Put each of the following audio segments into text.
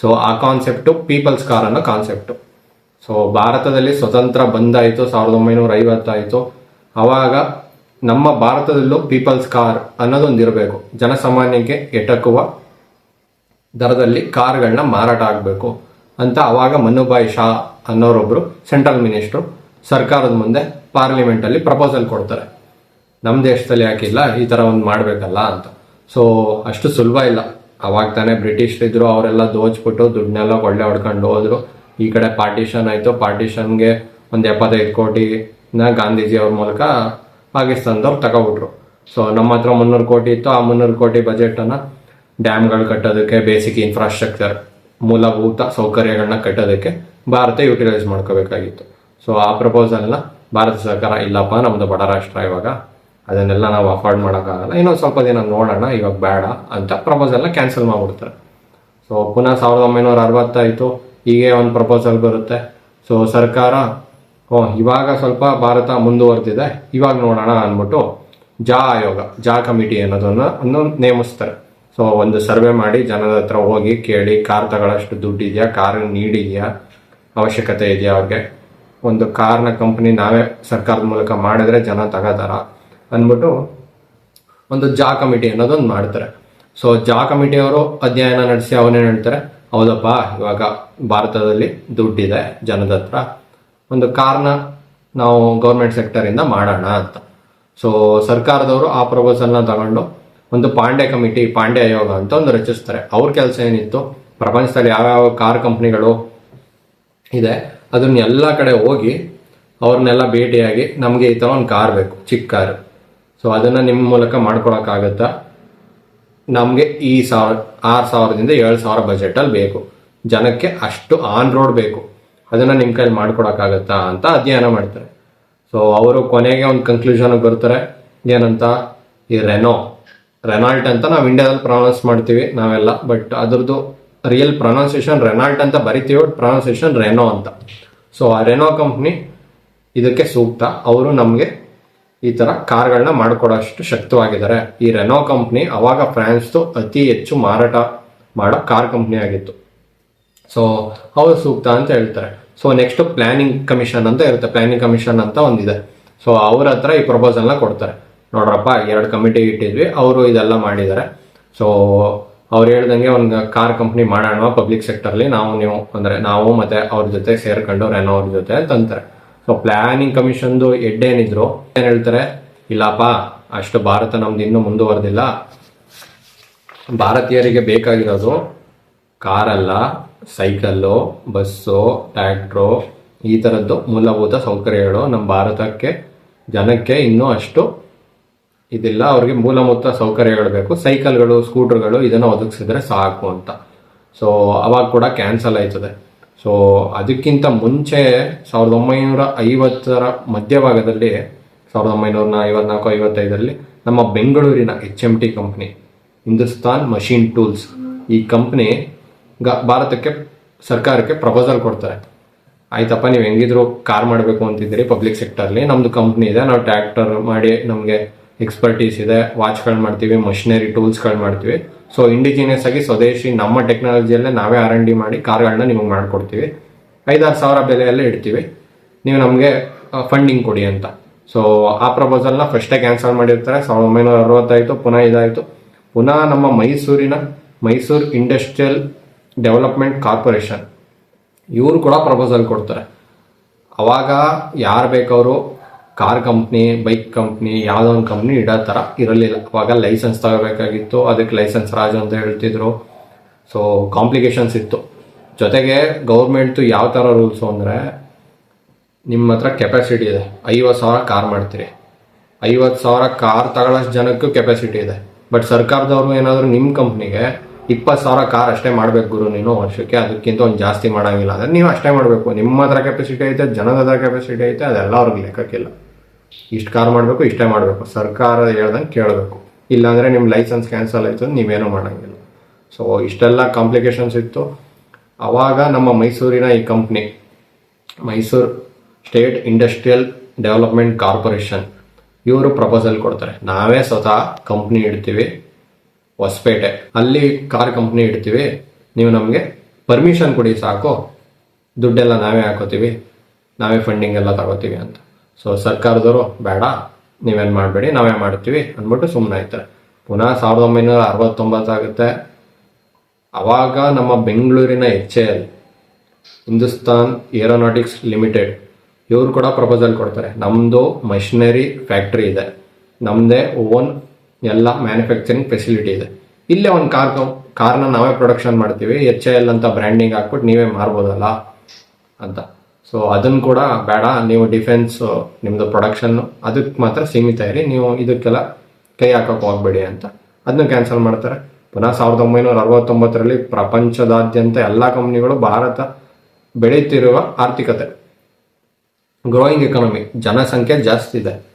So ಆ concept people's car ಅನ್ನೋ concept so ಭಾರತದಲ್ಲಿ ಸ್ವತಂತ್ರ ಬಂದಾಯಿತು, ಸಾವಿರದ ಒಂಬೈನೂರ ಐವತ್ತಾಯಿತು ಆವಾಗ ನಮ್ಮ ಭಾರತದಲ್ಲೂ ಪೀಪಲ್ಸ್ ಕಾರ್ ಅನ್ನೋದೊಂದು ಇರಬೇಕು ಜನಸಾಮಾನ್ಯಕ್ಕೆ ಎಟಕುವ ದರದಲ್ಲಿ ಕಾರ್ಗಳನ್ನ ಮಾರಾಟ ಆಗಬೇಕು ಅಂತ ಅವಾಗ ಮನುಭಾಯ್ ಶಾ ಅನ್ನೋರೊಬ್ರು ಸೆಂಟ್ರಲ್ ಮಿನಿಸ್ಟ್ರು ಸರ್ಕಾರದ ಮುಂದೆ ಪಾರ್ಲಿಮೆಂಟಲ್ಲಿ ಪ್ರಪೋಸಲ್ ಕೊಡ್ತಾರೆ. ನಮ್ಮ ದೇಶದಲ್ಲಿ ಯಾಕಿಲ್ಲ, ಈ ಥರ ಒಂದು ಮಾಡಬೇಕಲ್ಲ ಅಂತ. ಸೊ ಅಷ್ಟು ಸುಲಭ ಇಲ್ಲ. ಅವಾಗ ತಾನೇ ಬ್ರಿಟಿಷ್ ಇದ್ರು ಅವರೆಲ್ಲ ದೋಚ್ಬಿಟ್ಟು ದುಡ್ಡನ್ನೆಲ್ಲ ಒಳ್ಳೆ ಹೊಡ್ಕೊಂಡು ಹೋದ್ರು. ಈ ಕಡೆ ಪಾರ್ಟಿಷನ್ ಆಯಿತು. ಪಾರ್ಟಿಷನ್ಗೆ ಒಂದು ಎಪ್ಪತ್ತೈದು ಕೋಟಿನ ಗಾಂಧೀಜಿ ಅವ್ರ ಮೂಲಕ ಪಾಕಿಸ್ತಾನದವ್ರು ತಗೊಬಿಟ್ರು. ಸೊ ನಮ್ಮ ಹತ್ರ ಮುನ್ನೂರು ಕೋಟಿ ಇತ್ತು. ಆ ಮುನ್ನೂರು ಕೋಟಿ ಬಜೆಟನ್ನು ಡ್ಯಾಮ್ಗಳು ಕಟ್ಟೋದಕ್ಕೆ ಬೇಸಿಕ್ ಇನ್ಫ್ರಾಸ್ಟ್ರಕ್ಚರ್ ಮೂಲಭೂತ ಸೌಕರ್ಯಗಳನ್ನ ಕಟ್ಟೋದಕ್ಕೆ ಭಾರತ ಯುಟಿಲೈಸ್ ಮಾಡ್ಕೋಬೇಕಾಗಿತ್ತು. ಸೊ ಆ ಪ್ರಪೋಸಲ್ನ ಭಾರತ ಸರ್ಕಾರ ಇಲ್ಲಪ್ಪ ನಮ್ಮದು ಬಡ ರಾಷ್ಟ್ರ ಇವಾಗ. ಅದನ್ನೆಲ್ಲ ನಾವು ಅಫೋರ್ಡ್ ಮಾಡೋಕ್ಕಾಗಲ್ಲ. ಇನ್ನೊಂದು ಸ್ವಲ್ಪ ದಿನ ನೋಡೋಣ, ಇವಾಗ ಬೇಡ ಅಂತ ಪ್ರಪೋಸಲ್ನ ಕ್ಯಾನ್ಸಲ್ ಮಾಡಿಬಿಡ್ತಾರೆ. ಸೊ ಪುನಃ ಸಾವಿರದ ಒಂಬೈನೂರ ಅರವತ್ತಾಯಿತು ಹೀಗೆ ಒಂದು ಪ್ರಪೋಸಲ್ ಬರುತ್ತೆ. ಸೊ ಸರ್ಕಾರ, ಓ, ಇವಾಗ ಸ್ವಲ್ಪ ಭಾರತ ಮುಂದುವರೆದಿದೆ. ಇವಾಗ ನೋಡೋಣ ಅಂದ್ಬಿಟ್ಟು ಜಾ ಆಯೋಗ, ಜಾ ಕಮಿಟಿ ಅನ್ನೋದನ್ನು ಅನ್ನೋ ನೇಮಿಸ್ತಾರೆ. ಸೊ ಒಂದು ಸರ್ವೆ ಮಾಡಿ ಜನರ ಹತ್ರ ಹೋಗಿ ಕೇಳಿ, ಕಾರ್ ತಗೊಳ್ಳೋಷ್ಟು ದುಡ್ಡಿದೆಯಾ, ಕಾರ್ ನೀಡಿದೆಯಾ, ಅವಶ್ಯಕತೆ ಇದೆಯಾ ಅವ್ರಿಗೆ? ಒಂದು ಕಾರ್ನ ಕಂಪ್ನಿ ನಾವೇ ಸರ್ಕಾರದ ಮೂಲಕ ಮಾಡಿದ್ರೆ ಜನ ತಗೋತಾರ? ಅಂದ್ಬಿಟ್ಟು ಒಂದು ಜಾ ಕಮಿಟಿ ಅನ್ನೋದೊಂದು ಮಾಡ್ತಾರೆ. ಸೊ ಜಾ ಕಮಿಟಿಯವರು ಅಧ್ಯಯನ ನಡೆಸಿ ಅವನೇನು ಹೇಳ್ತಾರೆ? ಹೌದಪ್ಪ, ಇವಾಗ ಭಾರತದಲ್ಲಿ ದುಡ್ಡಿದೆ, ಜನದ ಹತ್ರ. ಒಂದು ಕಾರ್ನ ನಾವು ಗೌರ್ಮೆಂಟ್ ಸೆಕ್ಟರಿಂದ ಮಾಡೋಣ ಅಂತ. ಸೊ ಸರ್ಕಾರದವರು ಆ ಪ್ರಪೋಸಲ್ನ ತಗೊಂಡು ಒಂದು ಪಾಂಡೆ ಕಮಿಟಿ ಪಾಂಡೆ ಆಯೋಗ ಅಂತ ಒಂದು ರಚಿಸ್ತಾರೆ. ಅವ್ರ ಕೆಲಸ ಏನಿತ್ತು? ಪ್ರಪಂಚದಲ್ಲಿ ಯಾವ್ಯಾವ ಕಾರ್ ಕಂಪ್ನಿಗಳು ಇದೆ ಅದನ್ನೆಲ್ಲ ಕಡೆ ಹೋಗಿ ಅವ್ರನ್ನೆಲ್ಲ ಭೇಟಿಯಾಗಿ ನಮಗೆ ಈ ಥರ ಒಂದು ಕಾರ್ ಬೇಕು ಚಿಕ್ಕ ಕಾರ್. ಸೊ ಅದನ್ನು ನಿಮ್ಮ ಮೂಲಕ ಮಾಡ್ಕೊಳಕ್ಕಾಗತ್ತಾ? ನಮಗೆ ಈ ಸಾವಿರ ಆರು ಸಾವಿರದಿಂದ ಏಳು ಸಾವಿರ ಬಜೆಟಲ್ಲಿ ಬೇಕು. ಜನಕ್ಕೆ ಅಷ್ಟು ಆನ್ ರೋಡ್ ಬೇಕು. ಅದನ್ನು ನಿಮ್ಮ ಕೈಲಿ ಮಾಡ್ಕೊಡೋಕ್ಕಾಗತ್ತಾ ಅಂತ ಅಧ್ಯಯನ ಮಾಡ್ತಾರೆ. ಸೊ ಅವರು ಕೊನೆಗೆ ಒಂದು ಕನ್ಕ್ಲೂಷನ್ಗೆ ಬರ್ತಾರೆ. ಏನಂತ? ಈ ರೆನೋ ರೆನಾಲ್ಟ್ ಅಂತ ನಾವು ಇಂಡಿಯಾದಲ್ಲಿ ಪ್ರೊನೌನ್ಸ್ ಮಾಡ್ತೀವಿ ನಾವೆಲ್ಲ ಬಟ್ ಅದ್ರದ್ದು ರಿಯಲ್ ಪ್ರೊನೌನ್ಸಿಯೇಷನ್ ರೆನಾಲ್ಟ್ ಅಂತ ಬರಿತೀವಿ ಪ್ರೊನೌನ್ಸಿಯೇಷನ್ ರೆನೋ ಅಂತ. ಸೊ ಆ ರೆನೋ ಕಂಪ್ನಿ ಇದಕ್ಕೆ ಸೂಕ್ತ. ಅವರು ನಮಗೆ ಈ ತರ ಕಾರ್ಗಳನ್ನ ಮಾಡಿಕೊಡೋಷ್ಟು ಶಕ್ತವಾಗಿದ್ದಾರೆ. ಈ ರೆನೋ ಕಂಪ್ನಿ ಅವಾಗ ಫ್ರಾನ್ಸ್ದು ಅತಿ ಹೆಚ್ಚು ಮಾರಾಟ ಮಾಡೋ ಕಾರ್ ಕಂಪ್ನಿ ಆಗಿತ್ತು. ಸೊ ಅವರು ಸೂಕ್ತ ಅಂತ ಹೇಳ್ತಾರೆ. ಸೊ ನೆಕ್ಸ್ಟ್ ಪ್ಲಾನಿಂಗ್ ಕಮಿಷನ್ ಅಂತ ಇರುತ್ತೆ. ಪ್ಲಾನಿಂಗ್ ಕಮಿಷನ್ ಅಂತ ಒಂದಿದೆ. ಸೊ ಅವ್ರ ಹತ್ರ ಈ ಪ್ರಪೋಸಲ್ನ ಕೊಡ್ತಾರೆ. ನೋಡ್ರಪ್ಪ, ಎರಡು ಕಮಿಟಿ ಇಟ್ಟಿದ್ವಿ. ಅವರು ಇದೆಲ್ಲ ಮಾಡಿದ್ದಾರೆ. ಸೊ ಅವ್ರು ಹೇಳ್ದಂಗೆ ಒಂದು ಕಾರ್ ಕಂಪ್ನಿ ಮಾಡೋಣ ಪಬ್ಲಿಕ್ ಸೆಕ್ಟರ್ಲಿ ನಾವು ನೀವು ಅಂದ್ರೆ ನಾವು ಮತ್ತೆ ಅವ್ರ ಜೊತೆ ಸೇರ್ಕೊಂಡು ರೆನೋ ಅವ್ರ ಜೊತೆ ಅಂತ ಅಂತಾರೆ. ಸೊ ಪ್ಲಾನಿಂಗ್ ಕಮಿಷನ್ದು ಹೆಡ್ ಏನಿದ್ರು ಏನ್ ಹೇಳ್ತಾರೆ, ಇಲ್ಲಪ್ಪ, ಅಷ್ಟು ಭಾರತ ನಮ್ದು ಇನ್ನೂ ಮುಂದುವರೆದಿಲ್ಲ. ಭಾರತೀಯರಿಗೆ ಬೇಕಾಗಿರೋದು ಕಾರಲ್ಲ, ಸೈಕಲ್ಲು, ಬಸ್ಸು ಟ್ಯಾಕ್ಟ್ರೋ ಈ ಥರದ್ದು ಮೂಲಭೂತ ಸೌಕರ್ಯಗಳು ನಮ್ಮ ಭಾರತಕ್ಕೆ, ಜನಕ್ಕೆ ಇನ್ನೂ ಅಷ್ಟು ಇದಿಲ್ಲ. ಅವ್ರಿಗೆ ಮೂಲಭೂತ ಸೌಕರ್ಯಗಳು ಬೇಕು. ಸೈಕಲ್ಗಳು, ಸ್ಕೂಟರ್ಗಳು ಇದನ್ನು ಒದಗಿಸಿದ್ರೆ ಸಾಕು ಅಂತ. ಸೊ ಅವಾಗ ಕೂಡ ಕ್ಯಾನ್ಸಲ್ ಆಯ್ತದೆ. ಸೊ ಅದಕ್ಕಿಂತ ಮುಂಚೆ ಸಾವಿರದ ಒಂಬೈನೂರ ಐವತ್ತರ ಮಧ್ಯಭಾಗದಲ್ಲಿ, ಸಾವಿರದ ಒಂಬೈನೂರ ಐವತ್ನಾಲ್ಕು ಐವತ್ತೈದರಲ್ಲಿ ನಮ್ಮ ಬೆಂಗಳೂರಿನ H M T company Hindustan Machine Tools ಈ ಕಂಪ್ನಿ ಗ ಭಾರತಕ್ಕೆ ಸರ್ಕಾರಕ್ಕೆ ಪ್ರಪೋಸಲ್ ಕೊಡ್ತಾರೆ. ಆಯ್ತಪ್ಪ, ನೀವು ಹೆಂಗಿದ್ರು ಕಾರ್ ಮಾಡಬೇಕು ಅಂತಿದ್ದೀರಿ ಪಬ್ಲಿಕ್ ಸೆಕ್ಟರ್ಲಿ ನಮ್ದು ಕಂಪ್ನಿ ಇದೆ. ನಾವು ಟ್ರ್ಯಾಕ್ಟರ್ ಮಾಡಿ ನಮಗೆ ಎಕ್ಸ್ಪರ್ಟೀಸ್ ಇದೆ ವಾಚ್ಗಳು ಮಾಡ್ತೀವಿ ಮಷಿನರಿ ಟೂಲ್ಸ್ಗಳು ಮಾಡ್ತೀವಿ. ಸೊ ಇಂಡಿಜಿನಿಯಸ್ ಆಗಿ ಸ್ವದೇಶಿ ನಮ್ಮ ಟೆಕ್ನಾಲಜಿಯಲ್ಲೇ ನಾವೇ ಆರ್ ಎನ್ ಮಾಡಿ ಕಾರ್ಗಳನ್ನ ನಿಮಗೆ ಮಾಡ್ಕೊಡ್ತೀವಿ. ಐದಾರು ಸಾವಿರ ಬೆಲೆಯಲ್ಲೇ ಇಡ್ತೀವಿ. ನೀವು ನಮಗೆ ಫಂಡಿಂಗ್ ಕೊಡಿ ಅಂತ. ಸೊ ಆ ಪ್ರಪೋಸಲ್ನ ಫಸ್ಟೇ ಕ್ಯಾನ್ಸಲ್ ಮಾಡಿರ್ತಾರೆ. ಸಾವಿರದ ಒಂಬೈನೂರ ಅರವತ್ತಾಯಿತು ಪುನಃ ಇದಾಯಿತು. ಪುನಃ ನಮ್ಮ ಮೈಸೂರಿನ ಮೈಸೂರು ಇಂಡಸ್ಟ್ರಿಯಲ್ ಡೆವಲಪ್ಮೆಂಟ್ ಕಾರ್ಪೊರೇಷನ್ ಇವರು ಕೂಡ ಪ್ರಪೋಸಲ್ ಕೊಡ್ತಾರೆ. ಅವಾಗ ಯಾರು ಬೇಕವರು? ಕಾರ್ ಕಂಪ್ನಿ, ಬೈಕ್ ಕಂಪ್ನಿ, ಯಾವುದೋ ಒಂದು ಕಂಪ್ನಿ ಇಡೋ ಥರ ಇರಲಿಲ್ಲ. ಅವಾಗ ಲೈಸೆನ್ಸ್ ತಗೋಬೇಕಾಗಿತ್ತು. ಅದಕ್ಕೆ ಲೈಸೆನ್ಸ್ ರಾಜು ಅಂತ ಹೇಳ್ತಿದ್ರು. ಸೊ ಕಾಂಪ್ಲಿಕೇಶನ್ಸ್ ಇತ್ತು. ಜೊತೆಗೆ ಗೌರ್ಮೆಂಟ್ದು ಯಾವ ಥರ ರೂಲ್ಸು ಅಂದರೆ, ನಿಮ್ಮ ಹತ್ರ ಕೆಪಾಸಿಟಿ ಇದೆ. ಐವತ್ತು ಸಾವಿರ ಕಾರ್ ಮಾಡ್ತೀರಿ. ಐವತ್ತು ಸಾವಿರ ಕಾರ್ ತಗೊಳ್ಳೋಷ್ಟು ಜನಕ್ಕೂ ಕೆಪಾಸಿಟಿ ಇದೆ. ಬಟ್ ಸರ್ಕಾರದವರು ಏನಾದರೂ ನಿಮ್ಮ ಕಂಪ್ನಿಗೆ ಇಪ್ಪತ್ತು ಸಾವಿರ ಕಾರ್ ಅಷ್ಟೇ ಮಾಡಬೇಕು ಗುರು ನೀನು ವರ್ಷಕ್ಕೆ, ಅದಕ್ಕಿಂತ ಒಂದು ಜಾಸ್ತಿ ಮಾಡೋಂಗಿಲ್ಲ. ಅಂದ್ರೆ ನೀವು ಅಷ್ಟೇ ಮಾಡಬೇಕು. ನಿಮ್ಮ ಹತ್ರ ಕೆಪಾಸಿಟಿ ಐತೆ, ಜನದ ಹತ್ರ ಕೆಪಾಸಿಟಿ ಐತೆ, ಅದೆಲ್ಲ ಅವ್ರಿಗೆ ಲೆಕ್ಕಕ್ಕಿಲ್ಲ. ಇಷ್ಟು ಕಾರ್ ಮಾಡಬೇಕು, ಇಷ್ಟೇ ಮಾಡಬೇಕು. ಸರ್ಕಾರ ಹೇಳ್ದಂಗೆ ಕೇಳಬೇಕು. ಇಲ್ಲಾಂದರೆ ನಿಮ್ಮ ಲೈಸೆನ್ಸ್ ಕ್ಯಾನ್ಸಲ್ ಆಯಿತು, ನೀವೇನೂ ಮಾಡೋಂಗಿಲ್ಲ. ಸೊ ಇಷ್ಟೆಲ್ಲ ಕಾಂಪ್ಲಿಕೇಶನ್ಸ್ ಇತ್ತು. ಅವಾಗ ನಮ್ಮ ಮೈಸೂರಿನ ಈ company, Mysore State Industrial Development Corporation, ಇವರು ಪ್ರಪೋಸಲ್ ಕೊಡ್ತಾರೆ. ನಾವೇ ಸ್ವತಃ ಕಂಪ್ನಿ ಇಡ್ತೀವಿ, ಹೊಸಪೇಟೆ. ಅಲ್ಲಿ ಕಾರ್ ಕಂಪ್ನಿ ಇಡ್ತೀವಿ. ನೀವು ನಮಗೆ ಪರ್ಮಿಷನ್ ಕೊಡಿ ಸಾಕು. ದುಡ್ಡೆಲ್ಲ ನಾವೇ ಹಾಕೋತೀವಿ. ನಾವೇ ಫಂಡಿಂಗ್ ಎಲ್ಲ ತಗೋತೀವಿ ಅಂತ. ಸೊ ಸರ್ಕಾರದವರು, ಬೇಡ, ನೀವೇನು ಮಾಡಬೇಡಿ, ನಾವೇ ಮಾಡ್ತೀವಿ ಅಂದ್ಬಿಟ್ಟು ಸುಮ್ಮನೆ ಆಯ್ತಾರೆ ಪುನಃ ಸಾವಿರದ ಒಂಬೈನೂರ ಅರವತ್ತೊಂಬತ್ತಾಗುತ್ತೆ ಆವಾಗ ನಮ್ಮ ಬೆಂಗಳೂರಿನ H A L, Hindustan Aeronautics Limited, ಇವರು ಕೂಡ ಪ್ರಪೋಸಲ್ ಕೊಡ್ತಾರೆ. ನಮ್ಮದು ಮಷಿನರಿ ಫ್ಯಾಕ್ಟ್ರಿ ಇದೆ. ನಮ್ಮದೇ ಓನ್ ಎಲ್ಲ ಮ್ಯಾನುಫ್ಯಾಕ್ಚರಿಂಗ್ ಫೆಸಿಲಿಟಿ ಇದೆ. ಇಲ್ಲೇ ಒಂದು ಕಾರ್ ಕಾರ್ನ ನಾವೇ ಪ್ರೊಡಕ್ಷನ್ ಮಾಡ್ತೀವಿ. ಎಚ್ ಎಲ್ ಅಂತ ಬ್ರ್ಯಾಂಡಿಂಗ್ ಹಾಕ್ಬಿಟ್ಟು ನೀವೇ ಮಾರ್ಬೋದಲ್ಲ ಅಂತ. ಸೊ ಅದನ್ನು ಕೂಡ ಬೇಡ. ನೀವು ಡಿಫೆನ್ಸ್ ನಿಮ್ಮದು ಪ್ರೊಡಕ್ಷನ್ ಅದಕ್ಕೆ ಮಾತ್ರ ಸೀಮಿತ ಇರಿ. ನೀವು ಇದಕ್ಕೆಲ್ಲ ಕೈ ಹಾಕಕ್ಕೆ ಹೋಗ್ಬೇಡಿ ಅಂತ. ಅದನ್ನು ಕ್ಯಾನ್ಸಲ್ ಮಾಡ್ತಾರೆ. ಪುನಃ ಸಾವಿರದ ಒಂಬೈನೂರ ಅರವತ್ತೊಂಬತ್ತರಲ್ಲಿ ಪ್ರಪಂಚದಾದ್ಯಂತ ಎಲ್ಲ ಕಂಪ್ನಿಗಳು ಭಾರತ ಬೆಳೀತಿರುವ ಆರ್ಥಿಕತೆ. ಗ್ರೋಯಿಂಗ್ ಎಕಾನಮಿ ಜನಸಂಖ್ಯೆ ಜಾಸ್ತಿ ಇದೆ.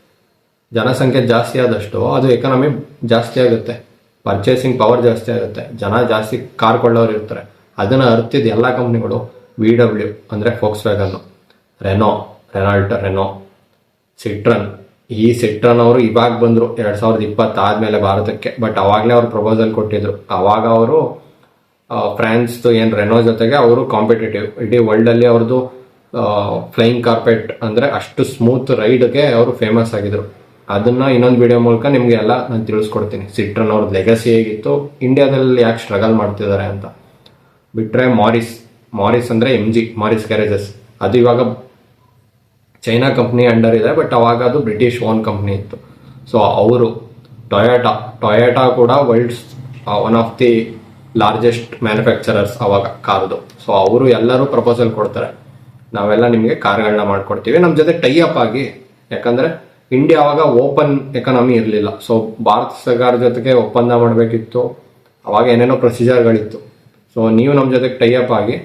ಜನಸಂಖ್ಯೆ ಜಾಸ್ತಿ ಆದಷ್ಟು ಅದು ಎಕಾನಮಿ ಜಾಸ್ತಿ ಆಗುತ್ತೆ. ಪರ್ಚೇಸಿಂಗ್ ಪವರ್ ಜಾಸ್ತಿ ಆಗುತ್ತೆ. ಜನ ಜಾಸ್ತಿ ಕಾರ್ ಕೊಳ್ಳೋರು ಇರ್ತಾರೆ. ಅದನ್ನು ಅರ್ತಿದ್ದು ಎಲ್ಲ ಕಂಪ್ನಿಗಳು ವಿ ಡಬ್ಲ್ಯೂ ಅಂದರೆ Volkswagen Renault Renault Renault Citroen ಈ ಸಿಟ್ರನ್ ಅವರು ಇವಾಗ ಬಂದರು ಎರಡು ಸಾವಿರದ ಇಪ್ಪತ್ತಾದ್ಮೇಲೆ ಭಾರತಕ್ಕೆ ಬಟ್ ಅವಾಗಲೇ ಅವರು ಪ್ರಪೋಸಲ್ ಕೊಟ್ಟಿದ್ರು. ಅವಾಗ ಅವರು ಫ್ರಾನ್ಸ್ ಏನು ರೆನೋ ಜೊತೆಗೆ ಅವರು ಕಾಂಪಿಟೇಟಿವ್ ಇಡೀ ವರ್ಲ್ಡಲ್ಲಿ ಅವ್ರದ್ದು ಫ್ಲೈಯಿಂಗ್ ಕಾರ್ಪೆಟ್ ಅಂದರೆ ಅಷ್ಟು ಸ್ಮೂತ್ ರೈಡ್ಗೆ ಅವರು ಫೇಮಸ್ ಆಗಿದ್ರು. ಅದನ್ನ ಇನ್ನೊಂದು ವಿಡಿಯೋ ಮೂಲಕ ನಿಮಗೆ ಎಲ್ಲ ನಾನು ತಿಳಿಸ್ಕೊಡ್ತೀನಿ. ಸಿಟ್ರನ್ ಅವ್ರದ್ದು ಲೆಗಸಿ ಹೇಗಿತ್ತು ಇಂಡಿಯಾದಲ್ಲಿ ಯಾಕೆ ಸ್ಟ್ರಗಲ್ ಮಾಡ್ತಿದ್ದಾರೆ ಅಂತ. ಬಿಟ್ಟರೆ ಮಾರಿಸ್ ಮಾರಿಸ್ ಅಂದರೆ ಎಂ ಜಿ ಮಾರಿಸ್ ಗ್ಯಾರೇಜಸ್ ಅದು ಇವಾಗ ಚೈನಾ ಕಂಪ್ನಿ ಅಂಡರ್ ಇದೆ, ಬಟ್ ಅವಾಗ ಅದು ಬ್ರಿಟಿಷ್ ಓನ್ ಕಂಪ್ನಿ ಇತ್ತು. ಸೊ ಅವರು ಟೊಯಾಟಾ ಟೊಯಾಟಾ ಕೂಡ world's one of the largest manufacturers ಅವಾಗ ಕಾರ್ದು. ಸೊ ಅವರು ಎಲ್ಲರೂ ಪ್ರಪೋಸಲ್ ಕೊಡ್ತಾರೆ. ನಾವೆಲ್ಲ ನಿಮಗೆ ಕಾರ್ಗಳನ್ನ ಮಾಡ್ಕೊಡ್ತೀವಿ. ನಮ್ಮ ಜೊತೆ ಟೈ ಅಪ್ ಆಗಿ, ಯಾಕಂದರೆ ಇಂಡಿಯಾ ಅವಾಗ ಓಪನ್ ಎಕನಾಮಿ ಇರಲಿಲ್ಲ. ಸೊ ಭಾರತ ಸರ್ಕಾರ ಜೊತೆಗೆ ಒಪ್ಪಂದ ಮಾಡಬೇಕಿತ್ತು. ಅವಾಗ ಏನೇನೋ ಪ್ರೊಸೀಜರ್ಗಳಿತ್ತು ಸೊ ನೀವು ನಮ್ಮ ಜೊತೆಗೆ ಟೈ ಅಪ್ ಆಗಿ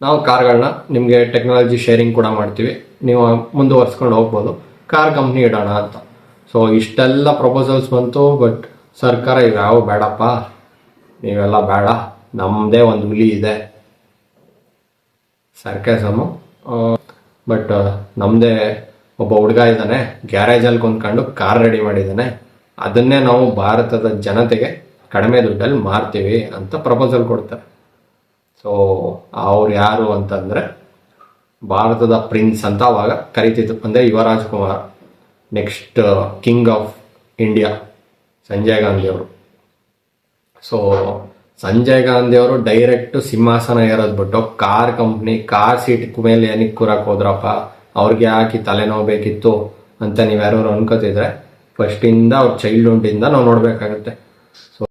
ನಾವು ಕಾರ್ಗಳನ್ನ ನಿಮಗೆ ಟೆಕ್ನಾಲಜಿ ಶೇರಿಂಗ್ ಕೂಡ ಮಾಡ್ತೀವಿ. ನೀವು ಮುಂದುವರ್ಸ್ಕೊಂಡು ಹೋಗ್ಬೋದು. ಕಾರ್ ಕಂಪ್ನಿ ಇಡೋಣ ಅಂತ. ಸೊ ಇಷ್ಟೆಲ್ಲ ಪ್ರಪೋಸಲ್ಸ್ ಬಂತು ಬಟ್ ಸರ್ಕಾರ ಯಾವ ಬೇಡಪ್ಪ. ನೀವೆಲ್ಲ ಬೇಡ. ನಮ್ಮದೇ ಒಂದು ಹುಲಿ ಇದೆ. ಸರ್ಕಸಮು ಬಟ್ ನಮ್ಮದೇ ಒಬ್ಬ ಹುಡುಗ ಇದ್ದಾನೆ. ಗ್ಯಾರೇಜಲ್ಲಿ ಕೊಂದ್ಕೊಂಡು ಕಾರ್ ರೆಡಿ ಮಾಡಿದ್ದಾನೆ. ಅದನ್ನೇ ನಾವು ಭಾರತದ ಜನತೆಗೆ ಕಡಿಮೆ ದುಡ್ಡಲ್ಲಿ ಮಾರ್ತೀವಿ ಅಂತ ಪ್ರಪೋಸಲ್ ಕೊಡ್ತಾರೆ. ಸೊ ಅವ್ರು ಯಾರು ಅಂತಂದರೆ ಭಾರತದ ಪ್ರಿನ್ಸ್ ಅಂತ ಅವಾಗ ಕರೀತಿದ್ರು. ಅಂದರೆ Yuvraj Kumar next king of India Sanjay Gandhi ಅವರು. ಸೊ ಸಂಜಯ್ ಗಾಂಧಿ ಅವರು ಡೈರೆಕ್ಟ್ ಸಿಂಹಾಸನ ಏರೋದು ಬಿಟ್ಟು ಕಾರ್ ಕಂಪ್ನಿ ಕಾರ್ ಸೀಟ್ ಮೇಲೆ ಏನಕ್ಕೆ ಕೂರಕ್ ಹೋದ್ರಪ್ಪ? ಅವ್ರಿಗೆ ಯಾಕೆ ತಲೆನೋವು ಬೇಕಿತ್ತು ಅಂತ ನೀವು ಯಾರು ಅನ್ಕೋತಿದ್ರೆ ಫಸ್ಟಿಂದ ಅವ್ರ ಚೈಲ್ಡ್ಹುಡ್ಡಿಂದ ನಾವು ನೋಡಬೇಕಾಗುತ್ತೆ. ಸೊ